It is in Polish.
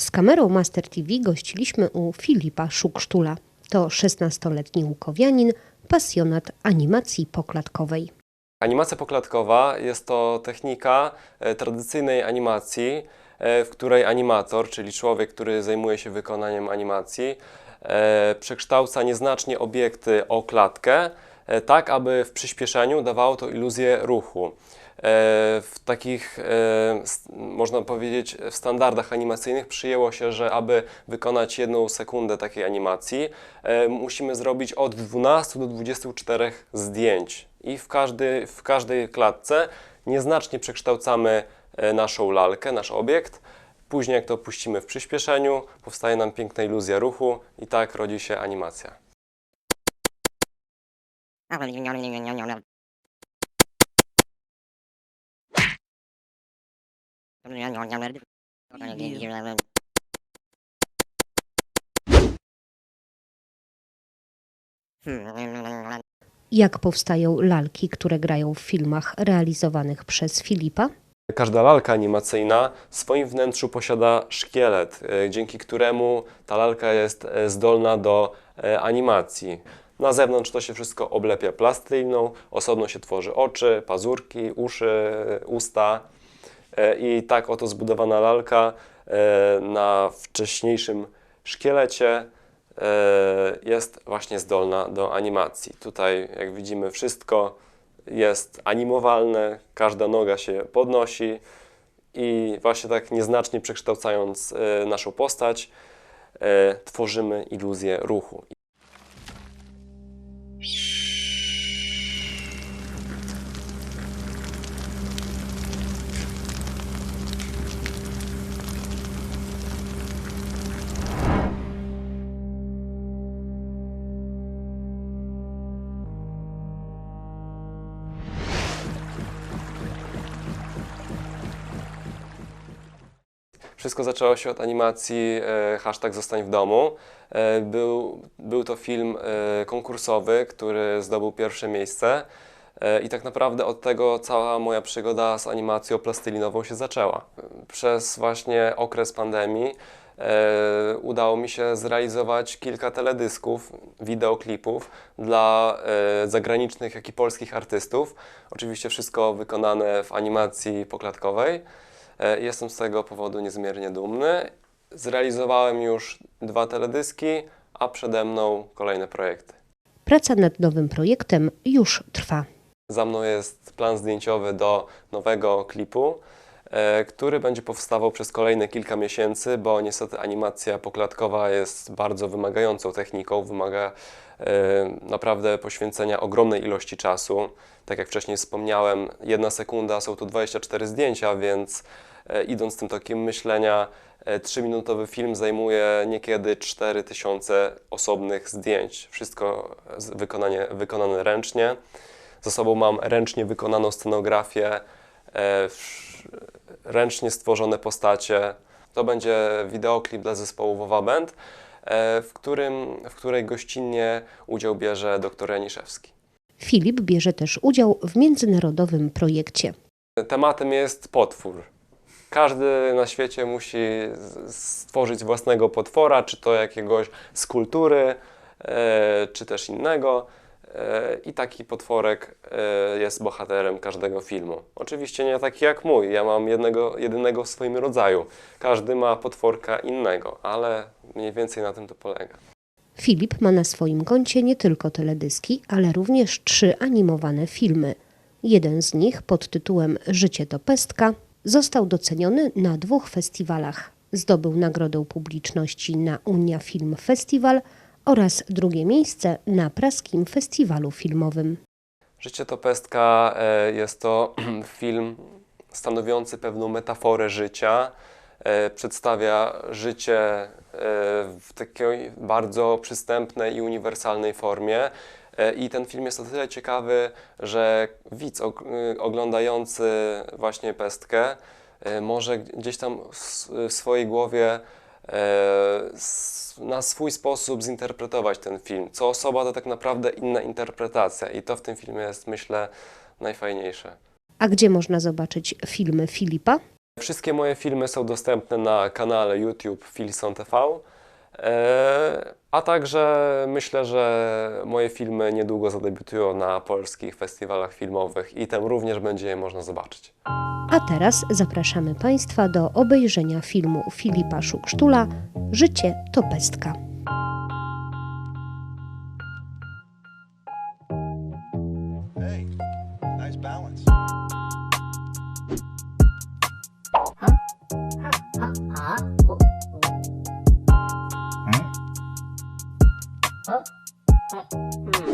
Z kamerą Master TV gościliśmy u Filipa Szuksztula. To 16-letni łukowianin, pasjonat animacji poklatkowej. Animacja poklatkowa jest to technika e, tradycyjnej animacji, e, w której animator, czyli człowiek, który zajmuje się wykonaniem animacji, e, przekształca nieznacznie obiekty o klatkę, tak aby w przyspieszeniu dawało to iluzję ruchu. E, W takich, e, można powiedzieć, w standardach animacyjnych przyjęło się, że aby wykonać jedną sekundę takiej animacji, e, musimy zrobić od 12 do 24 zdjęć. I w, każdy, w każdej klatce nieznacznie przekształcamy naszą lalkę, nasz obiekt. Później, jak to puścimy w przyspieszeniu, powstaje nam piękna iluzja ruchu i tak rodzi się animacja. Jak powstają lalki, które grają w filmach realizowanych przez Filipa? Każda lalka animacyjna w swoim wnętrzu posiada szkielet, e, dzięki któremu ta lalka jest e, zdolna do e, animacji. Na zewnątrz to się wszystko oblepia plasteliną, osobno się tworzy oczy, pazurki, uszy, usta. E, I tak oto zbudowana lalka e, na wcześniejszym szkielecie e, jest właśnie zdolna do animacji. Tutaj, jak widzimy, wszystko jest animowalne, każda noga się podnosi i właśnie tak nieznacznie przekształcając naszą postać, tworzymy iluzję ruchu. Wszystko zaczęło się od animacji e, hashtag Zostań w domu. E, był, był to film e, konkursowy, który zdobył pierwsze miejsce e, i tak naprawdę od tego cała moja przygoda z animacją plastylinową się zaczęła. Przez właśnie okres pandemii e, udało mi się zrealizować kilka teledysków, wideoklipów dla e, zagranicznych, jak i polskich artystów. Oczywiście wszystko wykonane w animacji poklatkowej. E, Jestem z tego powodu niezmiernie dumny. Zrealizowałem już dwa teledyski, a przede mną kolejne projekty. Praca nad nowym projektem już trwa. Za mną jest plan zdjęciowy do nowego klipu, który będzie powstawał przez kolejne kilka miesięcy, bo niestety animacja poklatkowa jest bardzo wymagającą techniką, wymaga e, naprawdę poświęcenia ogromnej ilości czasu. Tak jak wcześniej wspomniałem, jedna sekunda są tu 24 zdjęcia, więc e, idąc tym tokiem myślenia, e, 3-minutowy film zajmuje niekiedy 4000 osobnych zdjęć. Wszystko wykonanie, wykonane ręcznie. Za sobą mam ręcznie wykonaną scenografię, e, ręcznie stworzone postacie. To będzie wideoklip dla zespołu Wowa Band, e, w, którym, w której gościnnie udział bierze dr Janiszewski. Filip bierze też udział w międzynarodowym projekcie. Tematem jest potwór. Każdy na świecie musi stworzyć własnego potwora, czy to jakiegoś z kultury, e, czy też innego. E, I taki potworek e, jest bohaterem każdego filmu. Oczywiście nie taki jak mój, ja mam jednego, jedynego w swoim rodzaju. Każdy ma potworka innego, ale mniej więcej na tym to polega. Filip ma na swoim koncie nie tylko teledyski, ale również trzy animowane filmy. Jeden z nich pod tytułem Życie to pestka został doceniony na dwóch festiwalach. Zdobył nagrodę publiczności na Unia Film Festival oraz drugie miejsce na Praskim Festiwalu Filmowym. Życie to pestka e, jest to film stanowiący pewną metaforę życia. E, Przedstawia życie e, w takiej bardzo przystępnej i uniwersalnej formie. I ten film jest o tyle ciekawy, że widz y, oglądający właśnie pestkę może gdzieś tam w swojej głowie na swój sposób zinterpretować ten film. Co osoba to tak naprawdę inna interpretacja i to w tym filmie jest myślę najfajniejsze. A gdzie można zobaczyć filmy Filipa? Wszystkie moje filmy są dostępne na kanale YouTube Filson TV. E, A także myślę, że moje filmy niedługo zadebiutują na polskich festiwalach filmowych i tam również będzie je można zobaczyć. A teraz zapraszamy Państwa do obejrzenia filmu Filipa Szuksztula Życie to pestka. Hey, nice balance. Huh? Hmm.